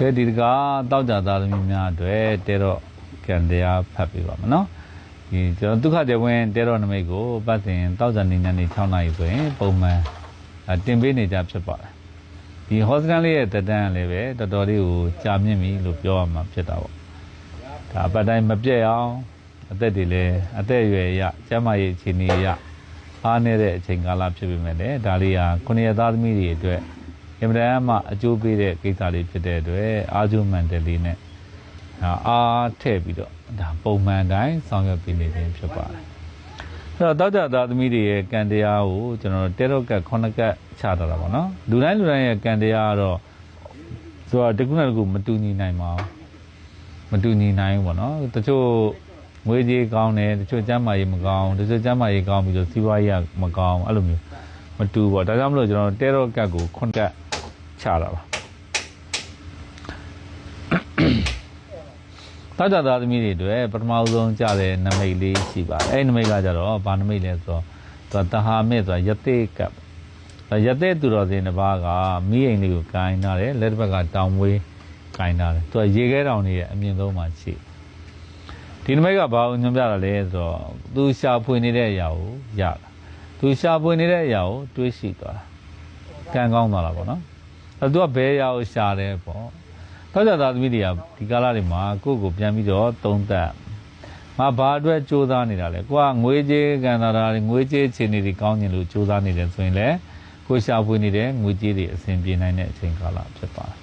ကဲဒီတကားတောက်ကြသားသမီးများအတွက်တဲတော့ကံတရားဖတ်ပြပါမယ်နော်ဒီကျွန်တော်ဒုက္ခတေဝင်တဲတော့နမိတ်ကိုပတ်စဉ်တောက်ကြနေညနေ6နာရီဆိုရင်ပုံမှန်အတင်ပေးနေကြဖြစ်ပါတယ်ဒီဟောစတန်လေးရဲ့တက်တန်းကလည်းပဲတော်တော်လေးကိုကြာမြင့်ပြီလို့ပြောရမှာဖြစ်တာပေါ့ဒါအပတ်တိုင်းမပြည့်အောင်အသက်တွေလည်းအသက်အရွယ်အရကျန်းမာရေးအခြေအနေအရအားနည်းတဲ့အချိန်ကာလဖြစ်ပေမဲ့လည်းဒါလေးဟာခုနှစ်ရက်သားသမီးတွေအတွက် အင်မတန်မှအကျိုးပေးတဲ့ကိစ္စလေးဖြစ်တဲ့အတွက်အာဇုမန်တယ်လေးနဲ့အာအားထည့်ပြီးတော့ဒါပုံမှန်တိုင်းဆောင်ရွက်ပေးနေခြင်းဖြစ်ပါတယ်။အဲ့တော့တောက်ကြသားသမီးတွေရဲ့ကံတရားကိုကျွန်တော်တို့တဲတော့ကတ်ခုနှစ်ကတ်ချထားတာပေါ့နော်။လူတိုင်းလူတိုင်းရဲ့ကံတရားကတော့ဆိုတာတခုနဲ့တခုမတူညီနိုင်ပါဘူး။မတူညီနိုင်ဘူးပေါ့နော်။တချို့ငွေကြေးကောင်းတယ်တချို့ကျန်းမာရေးမကောင်းတချို့ကျန်းမာရေးကောင်းပြီးတော့စီးပွားရေးကမကောင်းအဲ့လိုမျိုးမတူဘူးပေါ့ဒါကြောင့်မလို့ကျွန်တော်တဲတော့ကတ်ကိုခုနှစ်ကတ် ချတာပါတောက်ကြသားသမီးတွေအတွက်ပထမဆုံးကြတဲ့နမိတ်လေးရှိပါတယ်အဲ့ဒီနမိတ်ကကြတော့ဘာနမိတ်လဲဆိုတော့သူကတဟာမေဆိုတာယသိကပ်ဒါယသိသူတော်စင်တစ်ပါးကမိအိမ်လေးကိုကိုင်းထားတယ်လက်တစ်ဘက်ကတောင်မွေးကိုင်းထားတယ်သူကရေခဲတောင်တွေရဲ့အမြင့်ဆုံးမှာရှိဒီနမိတ်ကဘာကိုညွှန်ပြတာလဲဆိုတော့သူရှာဖွေနေတဲ့အရာကိုရတာသူရှာဖွေနေတဲ့အရာကိုတွေးရှိသွားတာကံကောင်းသွားတာပေါ့နော် အဲ့သူကဘဲရအောင်ရှာတယ်ပေါ့တောက်ကြသားသမီးတွေကဒီကာလတွေမှာကိုယ့်ကိုပြန်ပြီးတော့သုံးသပ်ငါဘာအတွက်စူးစမ်းနေတာလဲကိုကငွေကြေးကန်တာတွေငွေကြေးအခြေအနေတွေကောင်းကျင်လို့စူးစမ်းနေတယ်ဆိုရင်လည်းကိုရှာဖွေနေတဲ့ငွေကြေးတွေအဆင်ပြေနိုင်တဲ့အချိန်ကာလဖြစ်ပါတယ်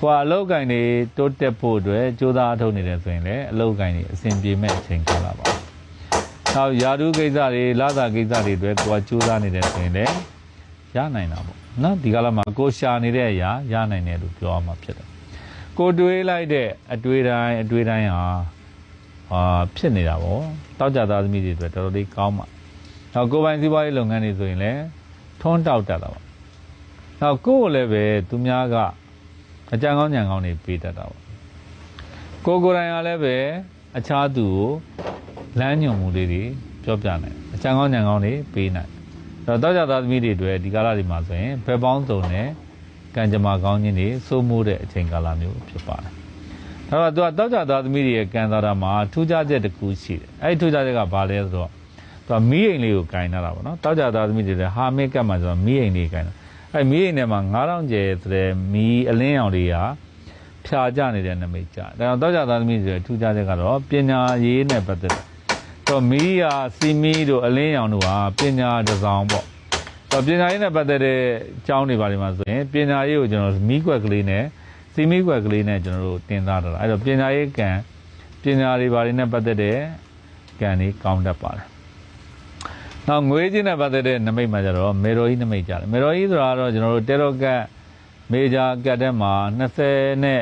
ကိုကအလောက်ကိုင်းတွေတိုးတက်ဖို့အတွက်စူးစမ်းအထောက်နေတယ်ဆိုရင်လည်းအလောက်ကိုင်းတွေအဆင်ပြေမဲ့အချိန်ကာလပါနောက်ယာတုကိစ္စတွေလာသာကိစ္စတွေအတွက်ကိုကစူးစမ်းနေတယ်ဆိုရင်လည်း ရနိုင်တာပေါ့နော်ဒီကလာမှာကိုရှာနေတဲ့အရာရနိုင်တယ်လို့ပြောရမှာဖြစ်တယ်ကိုတွေးလိုက်တဲ့အတွေးတိုင်းအတွေးတိုင်းဟာအာဖြစ်နေတာပေါ့တောက်ကြသားသမီးတွေအတွက်တော်တော်လေးကောင်းပါနောက်ကိုယ်ပိုင်စီးပွားရေးလုပ်ငန်းတွေဆိုရင်လည်းထွန်းတောက်တတ်တာပေါ့နောက်ကိုယ်ကိုလည်းပဲသူများကအကြံကောင်းညံကောင်းတွေပေးတတ်တာပေါ့ကိုယ်ကိုယ်တိုင်ကလည်းပဲအခြားသူကိုလမ်းညွှန်မှုလေးတွေပြောပြနိုင်အကြံကောင်းညံကောင်းတွေပေးနိုင် တော့တောက်ကြသားသမီးတွေအတွက်ဒီကာလဒီမှာဆိုရင်ဘယ်ပေါင်းစုံနဲ့ကံကြမ္မာကောင်းခြင်းတွေစိုးမိုးတဲ့အချိန်ကာလမျိုးဖြစ်ပါတယ်။ဒါတော့သူကတောက်ကြသားသမီးတွေရဲ့ကံသားတာမှာထူးခြားချက်တစ်ခုရှိတယ်။အဲဒီထူးခြားချက်ကဘာလဲဆိုတော့သူကမီးအိမ်လေးကိုကင်ထားတာပေါ့နော်။တောက်ကြသားသမီးတွေလည်းဟာမစ်ကတ်မှာဆိုတော့မီးအိမ်လေးကင်တာ။အဲဒီမီးအိမ်ထဲမှာ9000ကျယ်ဆိုတဲ့မီးအလင်းရောင်တွေကဖြာကျနေတဲ့နမိတ်ကြ။ဒါတော့တောက်ကြသားသမီးတွေရဲ့ထူးခြားချက်ကတော့ပညာရေးနဲ့ပတ်သက်တယ်။ တော့မီးရာစီမီတို့အလင်းရောင်တို့ဟာပညာတစ်စောင်ပေါ့တော့ပညာရေးနဲ့ပတ်သက်တဲ့အကြောင်းတွေပါလိမ့်မှာဆိုရင်ပညာရေးကိုကျွန်တော်မီးကွက်ကလေးနဲ့စီမီးကွက်ကလေးနဲ့ကျွန်တော်တို့တင်သားတော့အဲ့တော့ပညာရေးကံပညာတွေပါလိမ့်နဲ့ပတ်သက်တဲ့ကံတွေကောင်းတတ်ပါတယ်။နောက်ငွေချင်းနဲ့ပတ်သက်တဲ့နမိတ်မှာကျတော့မေရိုကြီးနမိတ်ကြတယ်မေရိုကြီးဆိုတာကတော့ကျွန်တော်တို့တေရောကတ်မေဂျာကတ်ထဲမှာ20နဲ့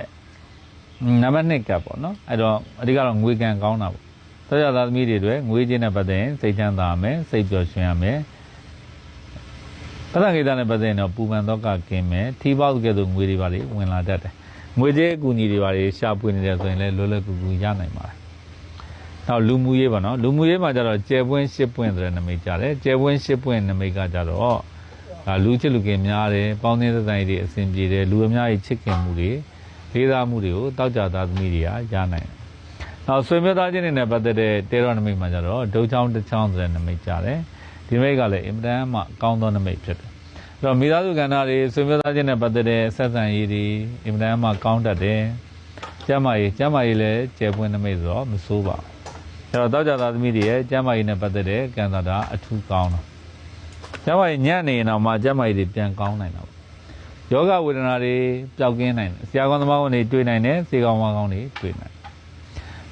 နံပါတ်2ကတ်ပေါ့နော်အဲ့တော့အဓိကတော့ငွေကံကောင်းတာပေါ့ တော်ရသားသမီးတွေတွေငွေချင်းနဲ့ပတ်သက်ရင်စိတ်ချမ်းသာမယ်စိတ်ပျော်ရွှင်ရမယ်ပဒကိစ္စနဲ့ပတ်သက်ရင်တော့ပူပန်တော့ကကင်းမယ်ထီပေါက်ကဲ့သို့ငွေတွေပါလေဝင်လာတတ်တယ်ငွေကြေးအကူအညီတွေပါလေရှာပွေနေတယ်ဆိုရင်လည်းလွယ်လွယ်ကူကူရနိုင်ပါတယ်နောက်လူမှုရေးပါနော်လူမှုရေးမှာကျတော့ကျယ်ပွင့်ရှစ်ပွင့်ဆိုတဲ့နမိတ်ကြတယ်ကျယ်ပွင့်ရှစ်ပွင့်နမိတ်ကကြတော့ဒါလူချစ်လူခင်များတယ်ပေါင်းသင်းသက်ဆိုင်တွေအဆင်ပြေတယ်လူအများကြီးချစ်ခင်မှုတွေလေးစားမှုတွေကိုတောက်ကြသားသမီးတွေကရနိုင်တယ် နောက်ဆွေမျိုးသားချင်းတွေနဲ့ပတ်သက်တဲ့တေရောနမိတ်မှာကျတော့ဒုချောင်းတစ်ချောင်းဆိုတဲ့နမိတ်ကြတယ်ဒီနမိတ်ကလည်းအင်မတန်မှကောင်းသောနမိတ်ဖြစ်တယ်အဲ့တော့မိသားစုကဏ္ဍတွေဆွေမျိုးသားချင်းနဲ့ပတ်သက်တဲ့ဆက်ဆံရေးတွေအင်မတန်မှကောင်းတတ်တယ်ကျမ်းမာရေးကျမ်းမာရေးလည်းကျယ်ပွင့်နမိတ်ဆိုတော့မဆိုးပါဘူးအဲ့တော့တောက်ကြသားသမီးတွေရဲ့ကျမ်းမာရေးနဲ့ပတ်သက်တဲ့ကံသာတာအထူးကောင်းတာကျမ်းမာရေးညံ့နေရင်တော့မှကျမ်းမာရေးတွေပြန်ကောင်းနိုင်တာပေါ့ယောဂဝေဒနာတွေပျောက်ကင်းနိုင်တယ်ဆရာကောင်းသမားကောင်းတွေတွေ့နိုင်တယ်စေကောင်းမကောင်းတွေတွေ့နိုင်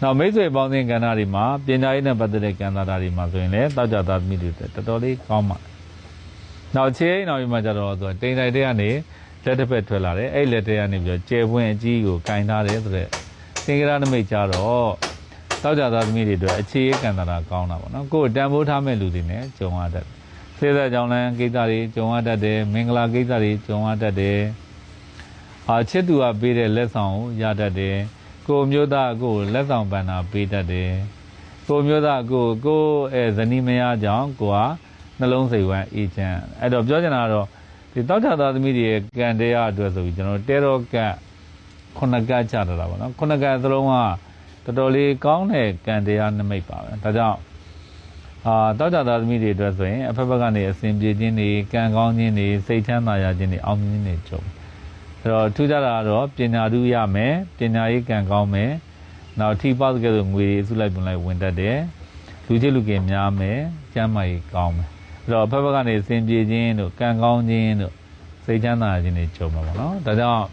နောက်မိတ်ဆွေပေါင်းသင်းကဏ္ဍတွေမှာပညာရေးနဲ့ပတ်သက်တဲ့ကံသာတာတွေမှာဆိုရင်လည်းတောက်ကြသားသမီးတွေတော်တော်လေးကောင်းပါတယ်နောက်ချေးနောက်ပြီးမှကျတော့သူတိန်တိုင်တဲ့ကနေလက်တစ်ဖက်ထွက်လာတယ်အဲ့လက်တဲ့ကနေပြီးတော့ကျဲပွင့်အကြီးကိုကင်ထားတယ်ဆိုတော့သင်္ကရနမိတ်ကြတော့တောက်ကြသားသမီးတွေအတွက်အခြေရေးကံတာတာကောင်းတာပေါ့နော်ကိုယ်တန်ဖိုးထားမဲ့လူတွေနဲ့ကြုံရတတ်တယ်စေသက်ကြောင့်လည်းကိစ္စတွေကြုံရတတ်တယ်မင်္ဂလာကိစ္စတွေကြုံရတတ်တယ်အာချစ်သူကပေးတဲ့လက်ဆောင်ကိုရတတ်တယ် ကိုယ်မျိုးသားကိုယ်လက်ဆောင်ပန်တာပေးတတ်တယ်ကိုယ်မျိုးသားကိုယ်ကိုယ်အဲဇနီးမယားကြောင့်ကိုကနှလုံးစိတ်ဝမ်းအေးချမ်းအဲ့တော့ပြောချင်တာကတော့ဒီတောက်ချသားသမီးတွေရဲ့ကံတရားအတွက်ဆိုပြီးကျွန်တော်တဲတော့ကတ်ခုနှစ်ကတ်ချတာပါနော်ခုနှစ်ကတ်သလုံးကတော်တော်လေးကောင်းတဲ့ကံတရားနမိတ်ပါပဲဒါကြောင့်အာတောက်ကြသားသမီးတွေအတွက်ဆိုရင်အဖက်ဖက်ကနေအစဉ်ပြေခြင်းတွေကံကောင်းခြင်းတွေစိတ်ချမ်းသာရခြင်းတွေအောင်မြင်ခြင်းတွေကြုံ အဲ့တော့ထူးခြားတာကတော့ပညာဓုရမယ်ပညာရေးကံကောင်းမယ်နောက်ထိပါကဲ့သို့ငွေတွေအစုလိုက်ပုံလိုက်ဝင်တတ်တယ်လူချင်းလူကင်များမယ်ကျမ်းမာရေးကောင်းမယ်အဲ့တော့အဖက်ဖက်ကနေအစဉ်ပြေခြင်းတို့ကံကောင်းခြင်းတို့စိတ်ချမ်းသာခြင်းတွေကြုံမှာပေါ့နော်ဒါကြောင့်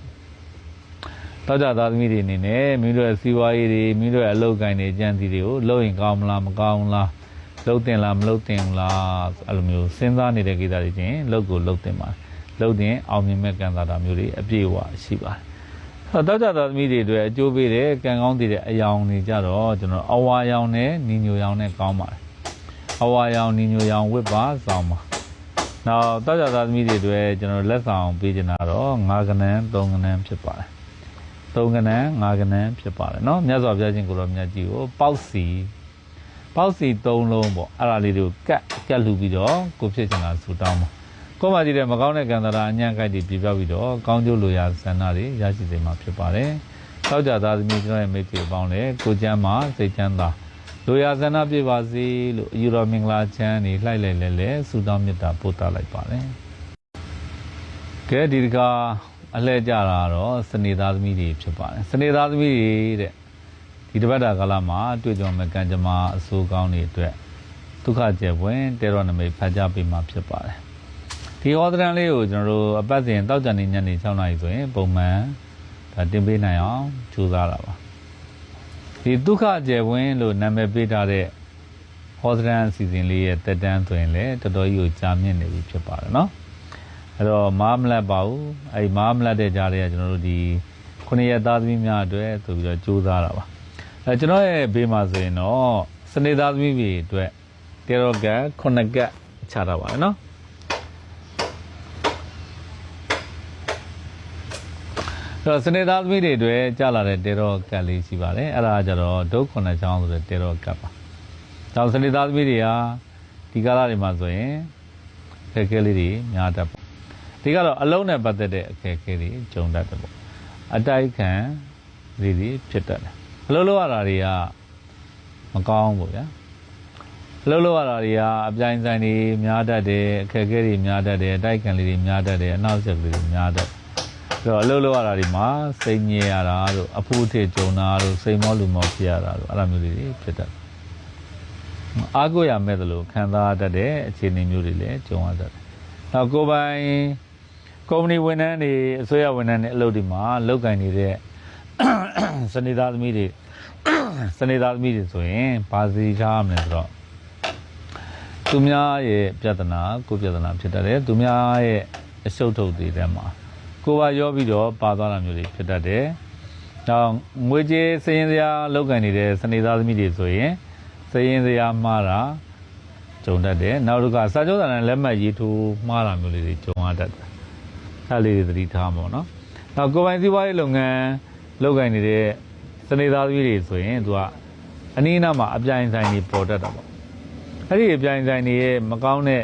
တောကြသားသမီးတွေအနေနဲ့မိမိတို့ရဲ့စီးပွားရေးတွေမိမိတို့ရဲ့အလုပ်ကိုင်းတွေကြံစီတွေကိုလုပ်ရင်ကောင်းမလားမကောင်းဘူးလားလုပ်တင်လားမလုပ်တင်ဘူးလားအဲ့လိုမျိုးစဉ်းစားနေတဲ့ကိစ္စတွေချင်းလုပ်ကိုလုပ်တင်ပါ လုပ်တဲ့အောင်မြင်မဲ့ကံသာတာမျိုးတွေအပြည့်အဝရှိပါတယ်။ဆိုတော့တောက်ကြသားသမီးတွေအတွက်အကျိုးပေးတဲ့ကံကောင်းတဲ့အယောင်တွေကြတော့ကျွန်တော်အဝါယောင်နဲ့ညီညွတ်ယောင်နဲ့ကောင်းပါတယ်။အဝါယောင်ညီညွတ်ယောင်ဝတ်ပါဆောင်ပါ။နောက်တောက်ကြသားသမီးတွေအတွက်ကျွန်တော်လက်ဆောင်ပေးချင်တာတော့ငါးကနန်းသုံးကနန်းဖြစ်ပါတယ်။သုံးကနန်းငါးကနန်းဖြစ်ပါတယ်နော်။မြတ်စွာဘုရားရှင်ကိုရောမြတ်ကြီးကိုပေါက်စီပေါက်စီ၃လုံးပေါ့အဲ့ဒါလေးတွေကိုကတ်ကတ်လှူပြီးတော့ကိုဖြစ်ချင်တာဆူတောင်းပါ ကိုယ်မှကြည့်တဲ့မကောင်းတဲ့ကံတရာအညံ့ကိုက်တွေပြပြပြီးတော့ကောင်းကျိုးလိုရာဆန္ဒတွေရရှိစေမှာဖြစ်ပါတယ်။တောက်ကြသားသမီးကျွန်တော်ရဲ့မိတ်ဆွေပေါင်းလည်းကိုကျမ်းမှာစိတ်ချမ်းသာလိုရာဆန္ဒပြပါစေလို့အယူတော်မင်္ဂလာချမ်းနေလှိုက်လိုက်လဲလဲဆူတောင်းမေတ္တာပို့သလိုက်ပါတယ်။ကဲဒီတကားအလှည့်ကြတာတော့စနေသားသမီးတွေဖြစ်ပါတယ်။စနေသားသမီးတွေတဲ့ဒီတစ်ပတ်တာကာလမှာတွေ့ကြုံမဲ့ကံကြမ္မာအဆိုးကောင်းတွေအတွက်ဒုက္ခကျေပွင့်တေရောနမိတ်ဖတ်ကြားပေးမှာဖြစ်ပါတယ်။ ဒီဟောဒရန်လေးကိုကျွန်တော်တို့အပတ်စဉ်တောက်ကြနေညနေ6နာရီဆိုရင် ပုံမှန်ဒါတင်ပေးနိုင်အောင်ကြိုးစားတာပါ။ဒီဒုက္ခကျေပွင့်လို့နာမည်ပေးထားတဲ့ဟောဒရန်အစီအစဉ်လေးရဲ့တက်တန်းဆိုရင်လည်းတော်တော်ကြီးကိုကြာမြင့်နေပြီဖြစ်ပါတယ်နော်။အဲ့တော့မားမလတ်ပါဘူး။အဲ့ဒီမားမလတ်တဲ့ကြားတွေကကျွန်တော်တို့ဒီခုနှစ်ရက်သားသမီးများအတွက်ဆိုပြီးတော့ကြိုးစားတာပါ။အဲကျွန်တော်ရဲ့ဘေးမှာဆိုရင်တော့စနေသားသမီးတွေအတွက်တေရောကတ်ခုနှစ်ကတ်ချတာပါတယ်နော် အဲ့တော့စနေသားသမီးတွေအတွက်ကြာလာတဲ့တေရောကတ်လေးရှိပါတယ်အဲ့ဒါကကြတော့ဒုက္ခနဲ့ချောင်းဆိုတဲ့တေရောကတ်ပါဒါစနေသားသမီးတွေဟာဒီကာလတွေမှာဆိုရင်အခက်အခဲလေးတွေများတတ်ပေါ့ဒီကတော့အလုံးနဲ့ပတ်သက်တဲ့အခက်အခဲတွေကြုံတတ်တယ်ပေါ့အတိုက်ခံလေးတွေဖြစ်တတ်တယ်အလုံးလုံးရတာတွေကမကောင်းဘူးဗျာအလုံးလုံးရတာတွေကအပြိုင်ဆိုင်တွေများတတ်တယ်အခက်အခဲတွေများတတ်တယ်အတိုက်ခံလေးတွေများတတ်တယ်အနောက်ဆက်ကလေးတွေများတတ်တယ် ဆိုတော့အလုံးလုံးရတာတွေမှာစိတ်ညစ်ရတာတို့အဖူးအထစ်ကြုံတာတို့စိတ်မောလူမောဖြစ်ရတာတို့အဲ့လိုမျိုးလေးတွေဖြစ်တတ်တယ်အားကိုးရမဲ့သလိုခံစားတတ်တဲ့အခြေအနေမျိုးတွေလည်းကြုံရတတ်တယ်နောက်ကိုယ်ပိုင်ကုမ္ပဏီဝန်ထမ်းတွေအစိုးရဝန်ထမ်းတွေအလုပ်တွေမှာလုပ်ကင်နေတဲ့စနေသားသမီးတွေစနေသားသမီးတွေဆိုရင်ဘာစီထားမလဲဆိုတော့သူများရဲ့ပြဿနာကိုယ်ပြဿနာဖြစ်တတ်တယ်သူများရဲ့အရှုပ်ထုတ်တွေထဲမှာ ကိုယ်ပါရောပြီးတော့ပါသွားတာမျိုးတွေဖြစ်တတ်တယ်။နောက်ငွေကြေးစည်ရင်စရာလောက်ကန်နေတဲ့စနေသားသမီးတွေဆိုရင်စည်ရင်စရာမှားတာကြုံတတ်တယ်။နောက်တစ်ခါစာချုပ်စာတမ်းလက်မှတ်ရေးထိုးမှားတာမျိုးလေးတွေကြုံရတတ်တယ်။အဲ့လေးတွေသတိထားမှာပေါ့နော်။နောက်ကိုယ်ပိုင်စီးပွားရေးလုပ်ငန်းလုပ်ကိုင်နေတဲ့စနေသားသမီးတွေဆိုရင်သူကအနည်းနားမှာအပြိုင်ဆိုင်တွေပေါ်တတ်တာပေါ့အဲ့ဒီအပြိုင်ဆိုင်တွေရဲ့မကောင်းတဲ့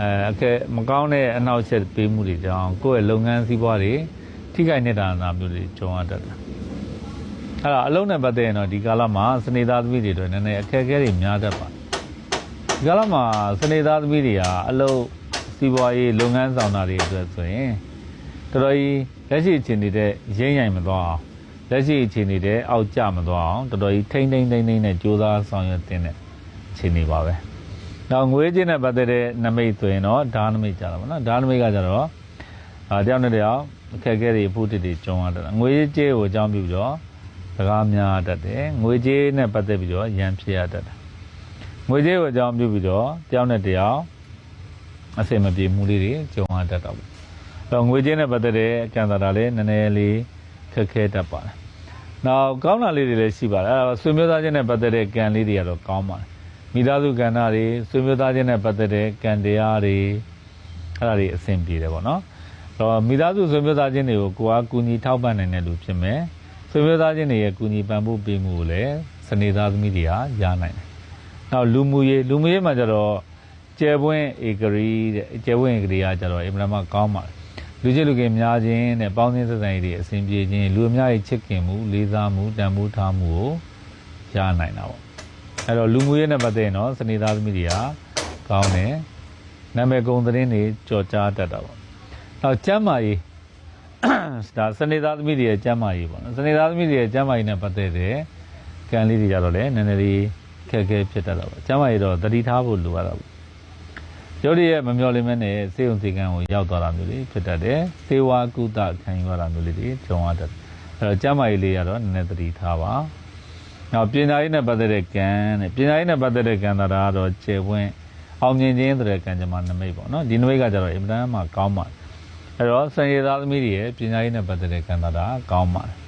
အဲအခက်မကောင်းတဲ့အနောက်ချက်ပေးမှုတွေကြောင့်ကိုယ့်ရဲ့လုပ်ငန်းစည်းပွားတွေထိခိုက်နေတာနာမျိုးတွေကြုံရတတ်တယ်အဲ့ဒါအလုံးနဲ့ပတ်သက်ရင်တော့ဒီကာလမှာစနေသားသမီးတွေတို့နည်းနည်းအခက်အခဲတွေများတတ်ပါတယ်ဒီကာလမှာစနေသားသမီးတွေဟာအလုံးစီးပွားရေးလုပ်ငန်းဆောင်တာတွေအတွက်ဆိုရင်တော်တော်ကြီးလက်ရှိအခြေအနေတဲ့ရင်းရိုင်မသွားအောင်လက်ရှိအခြေအနေတဲ့အောက်ကျမသွားအောင်တော်တော်ကြီးထိမ့်ထိမ့်ထိမ့်ထိမ့်နဲ့ကြိုးစားဆောင်ရွက်တင်တဲ့အခြေအနေပါပဲ။ နောက်ငွေချင်းနဲ့ပတ်သက်တဲ့နမိတ်ဆိုရင်တော့ဓာနမိတ်ကြတာပေါ့နော်။ဓာနမိတ်ကကြတော့အာတယောက်နဲ့တယောက်အခက်အခဲတွေအဖို့တည်းတွေကြုံရတတ်တာ။ငွေကြေးကိုအကြောင်းပြုပြီးတော့စကားများတတ်တယ်။ငွေကြေးနဲ့ပတ်သက်ပြီးတော့ရန်ဖြစ်ရတတ်တယ်။ငွေကြေးကိုအကြောင်းပြုပြီးတော့တယောက်နဲ့တယောက်အဆင်မပြေမှုလေးတွေကြုံရတတ်တာပေါ့။တော့ငွေကြေးနဲ့ပတ်သက်တဲ့အကြံသာတာလည်းနည်းနည်းလေးခက်ခဲတတ်ပါတယ်။နောက်ကောင်းတာလေးတွေလည်းရှိပါတယ်။အဲဒါဆွေမျိုးသားချင်းနဲ့ပတ်သက်တဲ့ကံလေးတွေကတော့ကောင်းပါတယ်။ မိသားစုကဏ္ဍတွေဆွေမျိုးသားချင်းနဲ့ပတ်သက်တဲ့ကံတရားတွေအဲဒါတွေအဆင်ပြေတယ်ပေါ့နော်။တော့မိသားစုဆွေမျိုးသားချင်းတွေကိုကိုယ်ကကူညီထောက်ပံ့နိုင်တဲ့လူဖြစ်မယ်။ဆွေမျိုးသားချင်းတွေရဲ့ကူညီပံ့ပိုးပေးမှုကိုလည်းစနေသားသမီးတွေကရနိုင်တယ်။နောက်လူမှုရေးလူမှုရေးမှာကျတော့ကျယ်ပွင့်ဧကရီတဲ့ကျယ်ပွင့်ဧကရီကကျတော့အင်မတန်မှကောင်းပါတယ်။လူချစ်လူခင်များခြင်းနဲ့ပေါင်းသင်းဆက်ဆံရေးတွေအစဉ်ပြေခြင်းလူအများကြီးချစ်ခင်မှုလေးစားမှုတန်ဖိုးထားမှုကိုရနိုင်တာပေါ့ အဲ့တော့လူမှုရေးနဲ့ပတ်သက်ရင်တော့စနေသားသမီးတွေကကောင်းတယ်နာမည်ကုံသတင်းတွေကြော်ကြားတတ်တာပေါ့နောက်ကျမ်းမာရေးဒါစနေသားသမီးတွေရဲ့ကျမ်းမာရေးပေါ့နော်စနေသားသမီးတွေရဲ့ကျမ်းမာရေးနဲ့ပတ်သက်တဲ့ကံလေးတွေကြတော့လည်းနည်းနည်းလေးခက်ခဲဖြစ်တတ်တာပေါ့ကျမ်းမာရေးတော့တတိထားဖို့လိုရတာပေါ့ရုပ်ရည်ရဲ့မမျော်လင့်မဲနဲ့စေုံစီကံကိုရောက်သွားတာမျိုးလေးဖြစ်တတ်တယ်သေဝါကုသခံယူရတာမျိုးလေးတွေကြုံရတတ်တယ်အဲ့တော့ကျမ်းမာရေးလေးကတော့နည်းနည်းတတိထားပါ နောက်ပညာရေးနဲ့ပတ်သက်တဲ့ကံတဲ့ပညာရေးနဲ့ပတ်သက်တဲ့ကံသာတာကတော့ခြေဝင်းအောင်မြင်ခြင်းဆိုတဲ့ကံကြမ္မာနမိတ်ပေါ့နော်ဒီနမိတ်ကကြတော့အင်မတန်မှကောင်းပါတယ်အဲ့တော့စံရည်သားသမီးတွေရဲ့ပညာရေးနဲ့ပတ်သက်တဲ့ကံတာတာကောင်းပါတယ်။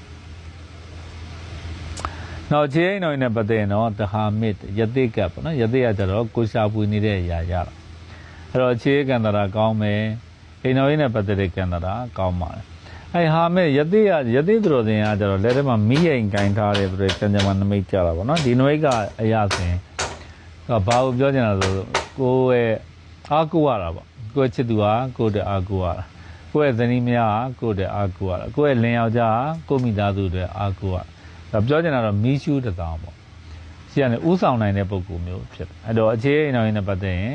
နောက်ခြေအိမ်တော်နဲ့ပတ်သက်ရင်တော့တဟာမစ်ယတိကပ်ပေါ့နော်ယတိကကြတော့ကိုရှာပူနေတဲ့အရာရတာ။အဲ့တော့ခြေကံတာတာကောင်းမယ်။အိမ်တော်ရေးနဲ့ပတ်သက်တဲ့ကံတာတာကောင်းပါတယ်။ အဲ့ဟာမစ်ယတိကယတိသူတော်စင်ကကြတော့လက်ထဲမှာမိရင်ကင်ထားတယ်ဆိုတဲ့ကံကြမ္မာနမိတ်ကြတာပေါ့နော်။ဒီနမိတ်ကအရာစဉ်ကဘာကိုပြောချင်တာဆိုကိုယ့်ရဲ့အားကိုးရတာပေါ့။ကိုယ့်ချစ်သူဟာကိုယ့်တဲ့အားကိုးရတာ။ကိုယ့်ရဲ့ဇနီးမယားကကိုယ့်တဲ့အာကိုရတာကိုယ့်ရဲ့လင်ယောက်ျားကကိုယ့်မိသားစုတွေအာကိုရဒါပြောချင်တာတော့မီးရှူးတစ်စောင်းပေါ့ရှိရနေဥဆောင်နိုင်တဲ့ပုံကူမျိုးဖြစ်တယ်အဲ့တော့အခြေအနေနောက်ရင်းနဲ့ပတ်သက်ရင်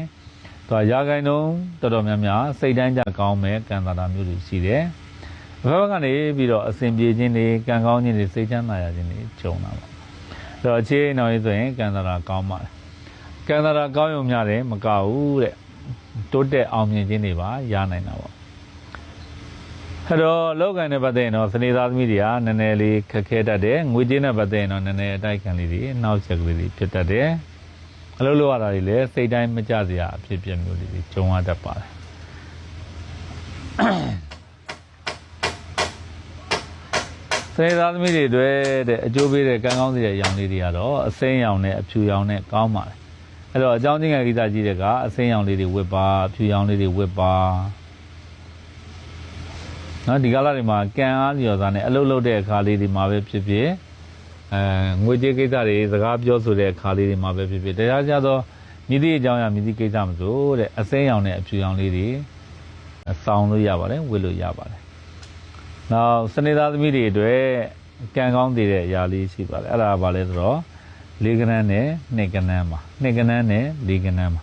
သူကရာဂိုင်တုံးတော်တော်များများစိတ်တိုင်းကြကောင်းမဲ့ကံသာတာမျိုးတွေရှိတယ် ဘက်ဘက်ကနေပြီးတော့အစဉ်ပြေခြင်းတွေကံကောင်းခြင်းတွေစိတ်ချမ်းသာရခြင်းတွေကြုံတာပေါ့အဲ့တော့အခြေအနေနောက်ရင်းဆိုရင်ကံသာတာကောင်းပါတယ်ကံသာတာကောင်းရုံများတယ်မကဘူးတဲ့တိုးတက်အောင်မြင်ခြင်းတွေပါရနိုင်တာပေါ့အဲ့တော့လောကန်နဲ့ပတ်သက်ရင်တော့စနေသားသမီးတွေကနည်းနည်းလေးခက်ခဲတတ်တယ်ငွေကြေးနဲ့ပတ်သက်ရင်တော့နည်းနည်းအတိုက်ခံလေးတွေနောက်ချက်ကလေးတွေဖြစ်တတ်တယ်အလုပ်လုပ်ရတာတွေလည်းစိတ်တိုင်းမကြစရာအဖြစ်အပျက်မျိုးလေးတွေကြုံရတတ်ပါတယ် စနေသားသမီးတွေအတွက်တဲ့အကျိုးပေးတဲ့ကံကောင်းစေတဲ့ရောင်လေးတွေကတော့အစိမ်းရောင်နဲ့အဖြူရောင်နဲ့ကောင်းပါတယ်အဲ့တော့အကြောင်းချင်းငယ်ကိစ္စကြီးတဲ့ကအစိမ်းရောင်လေးတွေဝတ်ပါအဖြူရောင်လေးတွေဝတ်ပါနော်ဒီကာလတွေမှာကံအားလျော်စားနဲ့အလုပ်လုပ်တဲ့အခါလေးတွေမှာပဲဖြစ်ဖြစ်အဲငွေကြေးကိစ္စတွေစကားပြောဆိုတဲ့အခါလေးတွေမှာပဲဖြစ်ဖြစ်တရားကြတော့မြည်သည့်အကြောင်းအရာမြည်သည့်ကိစ္စမဆိုတဲ့အစိမ်းရောင်နဲ့အဖြူရောင်လေးတွေစောင်းလို့ရပါတယ်ဝတ်လို့ရပါတယ် နောက်စနေသားသမီးတွေအတွက်ကံကောင်းတဲ့အရာလေးရှိပါတယ်အဲ့ဒါကဘာလဲဆိုတော့လေးကနန်းနဲ့နှစ်ကနန်းပါနှစ်ကနန်းနဲ့လေးကနန်းပါ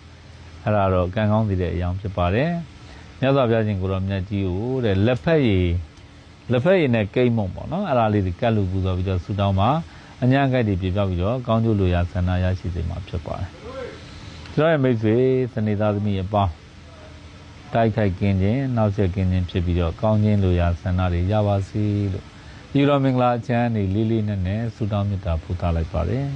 အဲ့ဒါတော့ကံကောင်းတဲ့အရာဖြစ်ပါတယ်မြတ်စွာဘုရားရှင်ကိုရောမြတ်ကြီးကိုတဲ့လက်ဖက်ရည်လက်ဖက်ရည်နဲ့ကိတ်မုံပေါ့နော်အဲ့ဒါလေးတွေကတ်လူပူဇော်ပြီးတော့ဆူတောင်းမှာအညာကိုက်တွေပြပြပြီးတော့ကောင်းကျိုးလိုရာဆန္ဒရရှိစေမှာဖြစ်ပါတယ်ကျွန်တော်ရဲ့မိတ်ဆွေစနေသားသမီးအပေါင်း တိုက်ခိုက်ကင်းခြင်းနောက်ဆက်ကင်းခြင်းဖြစ်ပြီးတော့ကောင်းခြင်းလိုရာဆန္ဒတွေရပါစေလို့ဒီလိုမင်္ဂလာချမ်းနေလေးလေးနဲ့နဲ့ဆူတောင်းမေတ္တာပို့သလိုက်ပါတယ်